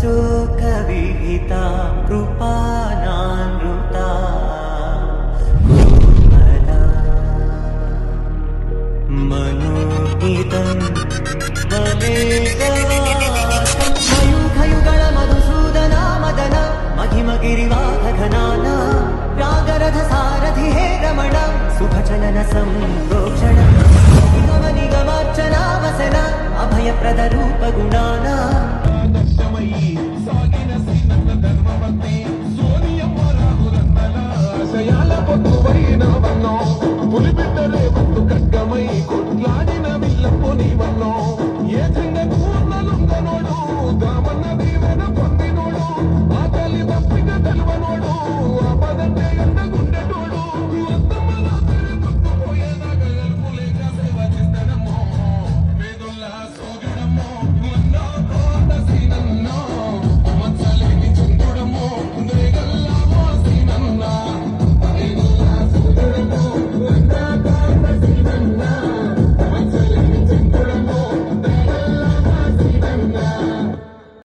శోకవిహిత కృపానానృత మనోహితం మయూఖయుగళ Madhusudana మదన మహిమగిరివాహ ఘనాన రాగరథ సారథి హే Ramana శుభచలన సంరోక్షణ నిగమ నిగమార్చనావసన అభయప్రద రూప Não, não.